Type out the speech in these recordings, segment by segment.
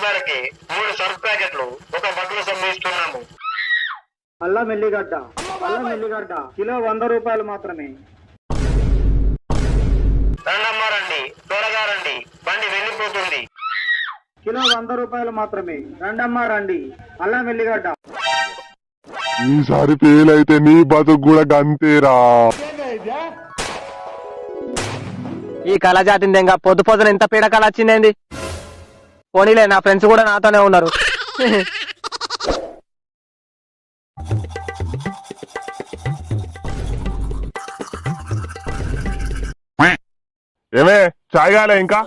రూపాయలకి మూడు సర్ఫ్ ప్యాకెట్లు ఒక బట్టల సొమ్ము ఇస్తున్నాము. అల్లం ఎల్లిగడ్డ అల్లం ఎల్లిగడ్డ కిలో వంద రూపాయలు మాత్రమే. రండమ్మా రండి త్వరగా రండి బండి వెళ్ళిపోతుంది. కిలో వంద రూపాయలు మాత్రమే. రండమ్మా రండి అల్లం ఎల్లిగడ్డ. ఈసారి ఫెయిల్ అయితే నీ బతుకు కూడా గంతేరా. ఈ కళ జాతింది ఇంకా పొద్దు పొద్దున ఎంత పీడ కళ వచ్చిందేంది? పోనీలే నా ఫ్రెండ్స్ కూడా నాతోనే ఉన్నారు. ఏమే చాయ్ కాలే ఇంకా?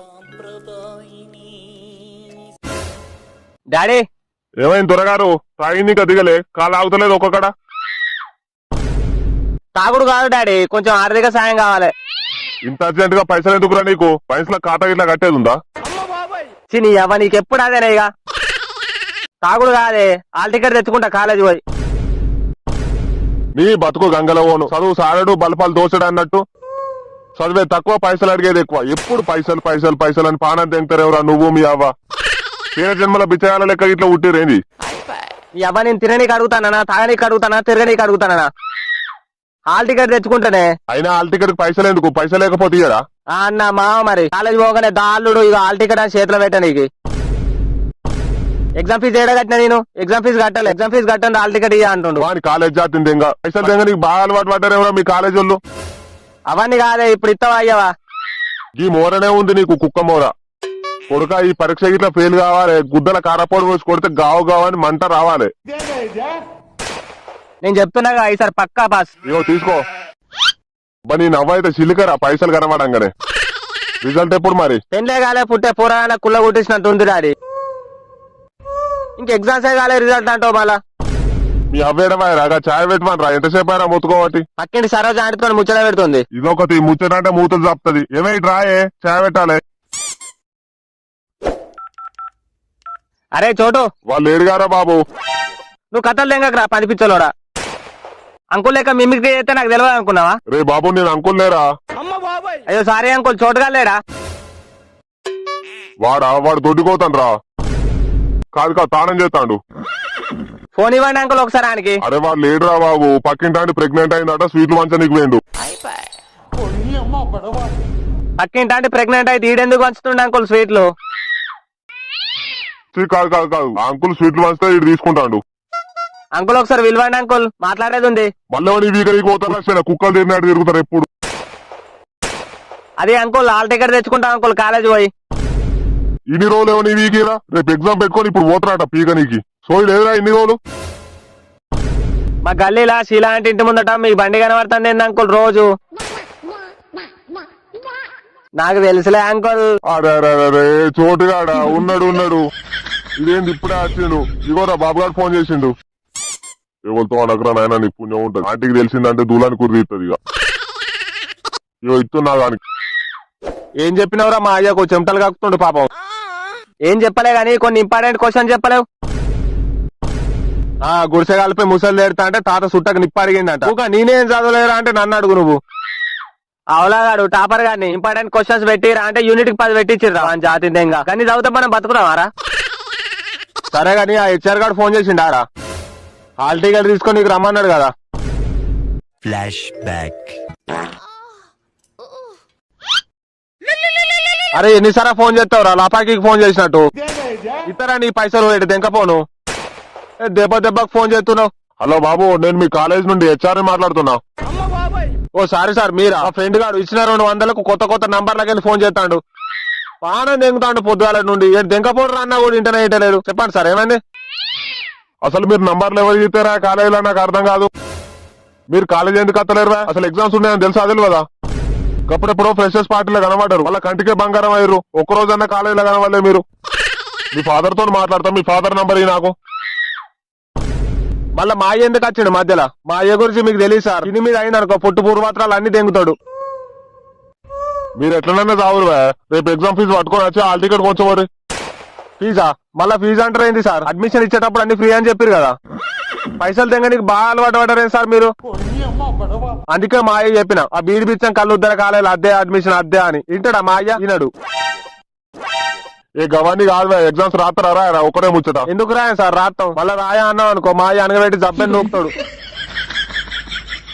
డాడీ! ఏమైంది త్వరగారు తాగింది ఇంకా దిగలే కాలు ఆగుతలేదు ఒక్కొక్కడ తాగుడు కాదు డాడీ కొంచెం ఆర్థిక సాయం కావాలి. ఇంత అర్జెంట్గా పైసలు ఎందుకురా నీకు? పైసల ఖాతా ఇట్లా కట్టేది ఉందా? చిని అవ్వ నీకు ఎప్పుడు అదేనే ఇక? తాగుడు కాదే హాల్ టికెట్ తెచ్చుకుంటా కాలేజీ పోయి. నీ బతుకు గంగలో పోను. చదువు సారడు బలపాలు దోసడు అన్నట్టు. చదివే తక్కువ పైసలు అడిగేది ఎక్కువ. ఎప్పుడు పైసలు పైసలు పైసలు అని పానం తింటారు ఎవరా నువ్వు మీ అవ్వ? తీర జన్మల బిచ్చగాల లెక్క ఇట్లా ఉట్టిరేంది ఈ అవ్వ నేను తిననీకి అడుగుతానా? తాగనీకి అడుగుతానా? తిరగనీకి అడుగుతానా? హాల్ టికెట్ తెచ్చుకుంటానే. అయినా హాల్ టికెట్ పైసలు ఎందుకు? పైసలు లేకపోతే ఇయ్యరా? అన్న మావ మరి. కాలేజ్ పోగానే దాళ్ళుడు ఇక హాల్ టికెట్ అని చేతిలో పెట్టా నీకు. ఎగ్జామ్ ఫీజు ఏడా కట్టినా నేను? ఎగ్జామ్ ఫీజు కట్టాలి. ఎగ్జామ్ ఫీజు కట్టండి హాల్ టికెట్ ఇయ్య అంటుండు. వాని కాలేజ్ జాతింది ఇంకా. పైసలు తెంగ నీకు బాగా అలవాటు పడ్డారు ఎవరా మీ కాలేజ్ వాళ్ళు. అవన్నీ కాదే ఇప్పుడు ఇస్తావా అయ్యవా? ఈ మోరనే ఉంది నీకు కుక్క మోర. కొడుక ఈ పరీక్ష ఇట్లా ఫెయిల్ కావాలి. గుద్దల కారపోడు పోసి కొడితే గావు గావు అని మంట రావాలి. నేను చెప్తున్నాగా ఈసారి పక్కా పాస్ ఇగో తీసుకో. బా నీ నవ్వు అయితే చిల్లికరా పైసలు కనబడంగానే. రిజల్ట్ ఎప్పుడు మరి? పెళ్ళే కాలే పుట్టే పూరగానే కుల్ల కుట్టించినట్టు ఉంది డాడీ. ఇంక ఎగ్జామ్స్ కాలే రిజల్ట్ అంటావు మళ్ళా? మీ అవ్వేడమా రాగా చాయ్ పెట్టమని రా ఎంతసేపు అయినా మొత్తుకోవటి పక్కింటి సరోజ ఆంటితో ముచ్చట పెడుతుంది. ఇదొకటి ముచ్చటంటే మూతలు చెప్తుంది ఏమైట్ రాయే చాయ్ పెట్టాలి. అరే చోటు. వాళ్ళు ఏడుగారా బాబు? నువ్వు కథలు పని పిచ్చలోడా అంకుల్ లేక మిమిక్రీ చేస్తే నాకు తెలియదు అనుకున్నావా? రే బాబు నేను అంకుల్ లేరా? అయ్యో సారీ అంకుల్ చోటుగా లేడా? వాడా? వాడు దొడ్డుకోతాను రా కాదు కాదు తానం చేస్తాడు. ఫోన్ ఇవ్వండి అంకుల్ ఒకసారి ఆయనకి. అరే వాడు లేడురా బాబు. పక్కింటి ప్రెగ్నెంట్ అయిందట స్వీట్లు మంచిగా నీకు వేయండు. పక్కింటి అంటే ప్రెగ్నెంట్ అయితే ఈడెందుకు వంచుతుండే అంకుల్ స్వీట్లు? కాదు కాదు కాదు. అంకుల్ స్వీట్లు మంచితే ఇటు తీసుకుంటాడు. అంకుల్ ఒకసారి విలువండి అంకుల్. మాట్లాడేది ఉంది. మళ్ళీ పోతారు లక్షణ కుక్కలు తిరిగినట్టు తిరుగుతారు ఎప్పుడు? అది అంకుల్ హాల్ టికెట్ తెచ్చుకుంటా అంకుల్ కాలేజ్ పోయి. ఇన్ని రోజులు ఏమో నీ వీకిరా రేపు ఎగ్జామ్ పెట్టుకొని ఇప్పుడు పోతారట పీక నీకి. సోయి లేదురా ఇన్ని రోజులు? మా గల్లీలా శీలా అంటే ఇంటి ముందట మీ బండి కనబడుతుంది ఏంది అంకుల్ రోజు? నాకు తెలుసులే అంకుల్. అరే చోటుగాడా? ఉన్నాడు ఉన్నాడు. ఇదేంది ఇప్పుడే వచ్చిండు ఇగోరా బాబు గారు ఫోన్ చేసిండు. ఎవరితో అడగరా నాయన నీ పుణ్యం ఉంటుంది. ఆంటీకి తెలిసిందంటే దూలాన్ని కురి ఇక ఇగో. ఇస్తున్నా దానికి. ఏం చెప్పినవరా మా అయ్యకు? చెమటలు కక్కుతుండు పాపం. ఏం చెప్పలే కానీ కొన్ని ఇంపార్టెంట్ క్వశ్చన్ చెప్పలేవు. ఆ గుడిసె కలిపి ముసలి తేడుతా అంటే తాత సుట్టకు నిప్పడిగిందంట ఇంకా నేనేం చదవలేరా అంటే నన్ను అడుగు నువ్వు. అవలాగాడు టాపర్ గాని ఇంపార్టెంట్ క్వశ్చన్స్ పెట్టిరా అంటే యూనిట్కి పది పెట్టించిర్రా అని జాతి కానీ చదివితే మనం బతుకురావారా సరే కానీ ఆ హెచ్ఆర్ గారు ఫోన్ చేసిండారా హాల్ టికెట్ తీసుకొని నీకు రమ్మన్నాడు కదా. Flashback. అరే ఎన్నిసార్లు ఫోన్ చేస్తావురా? లపాకి ఫోన్ చేసినట్టు. ఇతరా నీ పైసలు ఎటు దెంకపోను ఏ, దెబ్బ దెబ్బకు ఫోన్ చేస్తున్నావు. హలో బాబు నేను మీ కాలేజ్ నుండి హెచ్ఆర్ మాట్లాడుతున్నా. ఓ సారీ సార్ మీరా? ఆ ఫ్రెండ్ గారు ఇచ్చిన రెండు వందలకు కొత్త కొత్త నంబర్లకి ఫోన్ చేస్తాడు. పానం దెంగుతాడు పొద్దుగాల నుండి. ఏడు దెంకపోడు అన్నా కూడా ఇంటనే ఇటలేదు చెప్పండి సార్ ఏమైంది? అసలు మీరు నంబర్లు ఎవరు చెప్తారా కాలేజీలో నాకు అర్థం కాదు. మీరు కాలేజ్ ఎందుకు అత్తలేరురా? అసలు ఎగ్జామ్స్ ఉన్నాయని తెలుసా? అదే కదా అప్పుడెప్పుడో ఫ్రెషర్స్ పార్టీలో కనబడ్డారు. వాళ్ళ కంటికే బంగారం అయ్యారు. ఒక్క రోజన్నా కాలేజీలో కనబడలే మీరు. మీ ఫాదర్తో మాట్లాడతాం మీ ఫాదర్ నంబర్ ఈ నాకు. మళ్ళీ మా అయ్య ఎందుకు వచ్చిండు మధ్యలో? మా అయ్య గురించి మీకు తెలియదు సార్. దీని మీద అయింది అనుకో పుట్టు పూర్వాత్రాలు అన్ని తెంగుతాడు. మీరు ఎట్లనైనా చావురు రేపు ఎగ్జామ్ ఫీజు పట్టుకొని వచ్చి హాల్ టికెట్ కొంచెం మరి ఫీజా? మళ్ళా ఫీజు అంటారు ఏంది సార్? అడ్మిషన్ ఇచ్చేటప్పుడు అన్ని ఫ్రీ అని చెప్పారు కదా. పైసలు తెంగనికి బాగా అలవాటు పడ్డారేం సార్ మీరు? అందుకే మా అయ్య చెప్పిన ఆ బీడి బిచ్చం కళ్ళు ఉద్దర కాలేలు అద్దే అడ్మిషన్ అద్దే అని. వింటాడా మా అయ్య? వినడు. ఏ గవాన్ని కాదు ఎగ్జామ్స్ రాస్తారా రా ఒకటే ముచ్చట. ఎందుకు రాయను సార్ రాస్తాం మళ్ళీ రాయా అన్నాం అనుకో మాయ అనగబెట్టి జబ్బని నూపుతాడు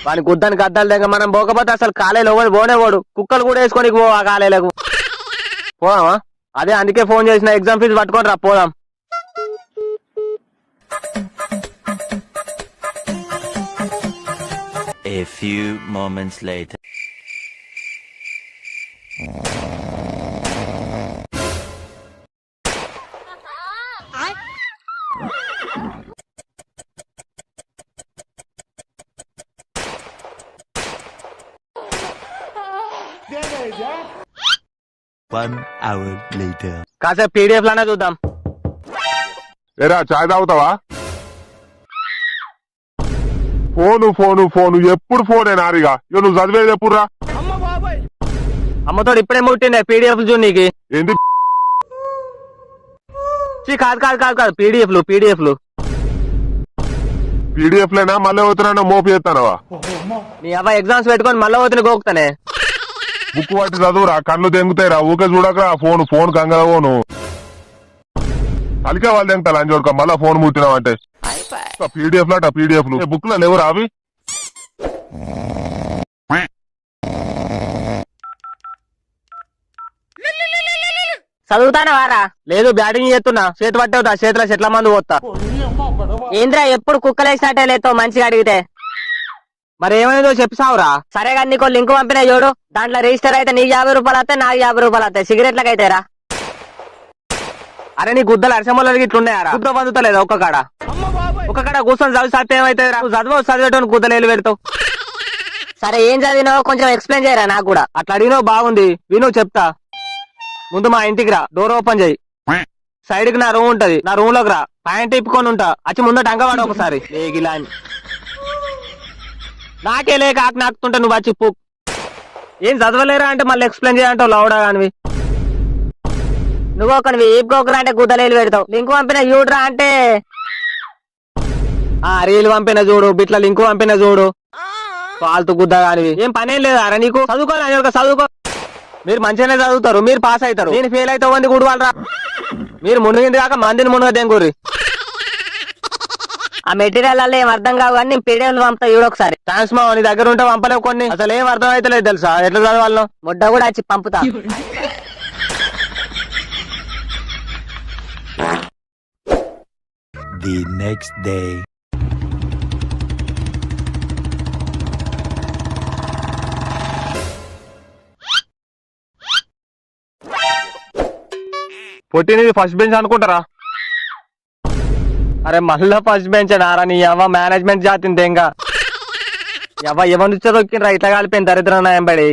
వాని గుద్దానికి అద్దాలు దగ్గర మనం పోకపోతే అసలు కాలేలో పోడు పోనే పోడు కుక్కలు కూడా వేసుకొని పో ఆ కాలేలకు. పోదామా? అదే అందుకే ఫోన్ చేసిన ఎగ్జామ్ ఫీజు పట్టుకొని రా పోదాం A few moments later. One hour later. కాసేపు పీడిఎఫ్ లానే చూద్దాం. ఏరా చాయ్ తాగుతావా? Phone phone phone. ఎప్పుడు ఫోనే నారిగా? ఇక నువ్వు చదివేది ఎప్పుడు రా అమ్మతోడు ఇప్పుడే ముట్టిండే పీడిఎఫ్ చూ నీకు. ఏంది? చీ, కాదు కాదు కాదు కాదు. పీడిఎఫ్లు పీడిఎఫ్లు పీడిఎఫ్ లేనా? మళ్ళీ అవుతున్నా మోపు చేస్తానవా? నీ అవ్వ ఎగ్జామ్స్ పెట్టుకొని మళ్ళీ పోతున్న గోకుతానే. బుక్ పట్టి చదువురా కళ్ళు తెంగుతాయి రా ఊకే చూడక ఫోన్ ఫోన్ కంగ ఫోను అలికే వాళ్ళు తెంగుతా లంచ్ వరకు మళ్ళా ఫోన్ ముట్టినావంటే. పీడిఎఫ్ లాట పీడిఎఫ్ బుక్లో లేవురా అవి. చదువుతానా వారా లేదు బ్యాటింగ్ చేస్తున్నా. చేతి పట్టవుతా చేతిలో చెట్ల మందు పోతా ఏంద్రా ఎప్పుడు కుక్కలేసినట్టే లేతో మంచిగా అడిగితే? మరి ఏమైందో చెప్పిసావురా సరే కానీ నీకో లింక్ పంపిన చూడు. దాంట్లో రిజిస్టర్ అయితే నీకు యాభై రూపాయలు వస్తాయి నాకు యాభై రూపాయలు వస్తాయి. సిగరెట్లకు అయితే రా అరే నీ గుద్దలు అరసమ్మలకి ఇట్లున్నాయారా గుద్ద పొందుతలేదు ఒక్క కాడ. ఒక కాడ కూర్చొని చదివి చదివితే ఏమైతే చదువు చదివేటోని గుద్దలేలు పెడతావు. సరే ఏం చదివినావో కొంచెం ఎక్స్ప్లెయిన్ చేయరా నాకు కూడా. అట్లా అడిగినావు బాగుంది. విను చెప్తా. ముందు మా ఇంటికి రా డోర్ ఓపెన్ చేయి. సైడ్కి నా రూమ్ ఉంటది. నా రూమ్లోకి రా. ప్యాంట్ ఇప్పుకొని ఉంటా. వచ్చి ముందట అంగవాడు ఒకసారి. లేగిలా అని. నాకే లేక ఆకు నాకుతుంటే నువ్వు వచ్చి పో. ఏం చదవలేరా అంటే మళ్ళీ ఎక్స్ప్లెయిన్ చేయాలంటావు లౌడా కానివి నువ్వు ఒకనివి ఈపుకోకరా అంటే గుద్దలేలు పెడతావు. లింక్ పంపిన చూడరా అంటే. ఆ రీల్ పంపిన చూడు బిట్ల లింక్ పంపిన చూడు. ఫాల్తు గుద్ద కానివి ఏం పనేం లేదా అరే నీకు? చదువుకోవాలి ఒక చదువుకో. మీరు మంచిగానే చదువుతారు మీరు పాస్ అవుతారు. నేను ఫెయిల్ అయితే మంది కూడా వాళ్ళరా మీరు మునిగింది కాక మందిని మునుగదేం గురి ఆ మెటీరియల్ వల్ల ఏం అర్థం కావు కానీ నేను పీడిఎఫ్ పంపుతా చూడు ఒకసారి. మా నీ దగ్గర ఉంటే పంపలేవు కొన్ని. అసలు ఏం అర్థం అయితే లేదు తెలుసా? ఎట్లా చదవాలను? ముడ్డ కూడా వచ్చి పంపుతా. The next day. పొట్టినది ఫస్ట్ బెంచ్ అనుకుంటారా? అరే మళ్ళా ఫస్ట్ బెంచ్ నారా నీ అవ్వ మేనేజ్మెంట్ జాతిని ఇంకా ఎవ ఎవరు చదవకిండ్రా ఇట్లా కలిపోయింది దరిద్రం నాయంబడి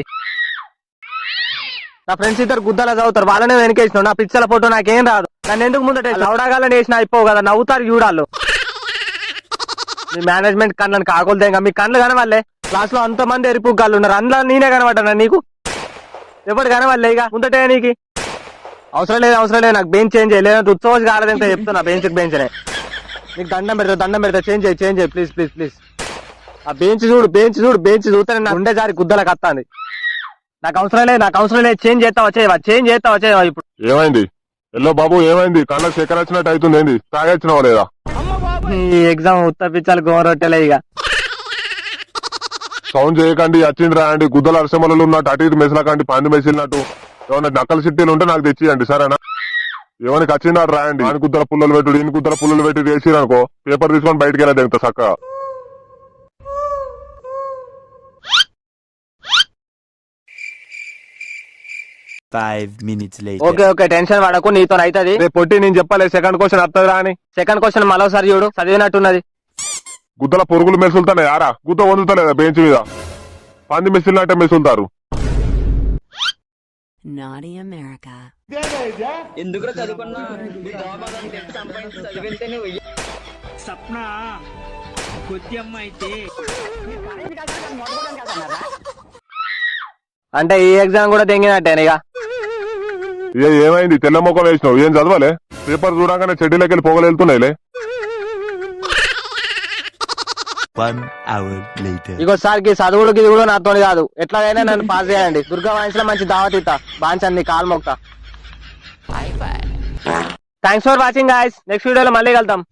నా ఫ్రెండ్స్ ఇద్దరు గుద్దలా చదువుతారు వాళ్ళనే వెనకేసిన నా పిచ్చల ఫోటో నాకేం రాదు. నన్ను ఎందుకు ముందట లౌడాగాలని వేసిన అయిపోవు కదా నవ్వుతారు చూడాలు మీ మేనేజ్మెంట్ కళ్ళని కాకులు ఇంకా మీ కళ్ళు కనవాలే క్లాస్లో అంత మంది ఎరుపు కళ్ళు ఉన్నారు అందులో నేనే కనబడ్డా నీకు? ఎప్పుడు కనవాలే ఇక ముందటే నీకు. అవసరం లేదు అవసరం లేదు నాకు బెంచ్ చేంజ్ చేయలేదు ఉత్సవం కాలేదంటే చెప్తున్నా బెంచ్ బెంచ్ నీకు దండం పెడతా దండం పెడతా. చేంజ్ చేయి చేంజ్ చేయి. ప్లీజ్ ప్లీజ్ ప్లీజ్ ఆ బెంచ్ చూడు బెంచ్ చూడు బెంచ్ చూస్తే నాకు ఉండే జారి గుద్దలకు వస్తాంది నాకు అవసరం లేదు నాకు అవసరం లేదు. చేంజ్ చేస్తా వచ్చేవా చేంజ్ చేస్తా వచ్చేవా ఇప్పుడు. ఏమైంది? ఎల్లో బాబు ఏమైంది? కళ్ళకి చక్కెర వచ్చినట్టు అవుతుంది ఏంది? తాగొచ్చినావా లేదా? ఈ ఎగ్జామ్ ఉత్తపించాలి గోరొట్టెలే ఇక. సౌండ్ చేయకండి వచ్చింది రాయండి. గుద్దల అరసమలలో ఉన్నట్టు అటు ఇటు మెసలకండి పంది మెసిలినట్టు. ఏమన్నా నక్కల సిట్టీలు ఉంటే నాకు తెచ్చియండి సరేనా? ఎవరికి వచ్చిందాడు రాయండి. ఆయన గుద్దల పుల్లలు పెట్టుడు ఈయన గుద్దల పుల్లలు పెట్టి వేసిరనుకో పేపర్ తీసుకొని బయటికి వెళ్ళదు ఎంత చక్కగా Five minutes later. Okay okay tension పడకు నీతో అవుతుంది రేపు పొట్టి నేను చెప్పాలి సెకండ్ క్వశ్చన్ వస్తుంది రా అని. సెకండ్ క్వశ్చన్ మరోసారి చూడు చదివినట్టున్నది. గుద్దల పురుగులు మెసులుతాయి ఆరా? గుద్ద వందుతలేదా బెంచ్ మీద? పంది మెసిలినట్టే మెసులుతారు Naughty America. అంటే ఈ ఎగ్జామ్ కూడా తెంగినట్టే ఇక? ఏ ఏమైంది? తెల్ల మొక్కం వేసినావు. ఏం చదవాలే? పేపర్ చూడగానే చెడ్డీలోకి వెళ్ళి పొగలు వెళ్తున్నాయిలే. One hour later. ఇంకోసారికి చదువుడు గిది కూడా నాతో కాదు. ఎట్లాగైనా నన్ను పాస్ చేయండి దుర్గా వాయిస్లో మంచి దావత్ ఇస్తా బాంచండి కాలు మొక్తా. Thanks for watching guys next వీడియోలో మళ్ళీ కలుద్దాం.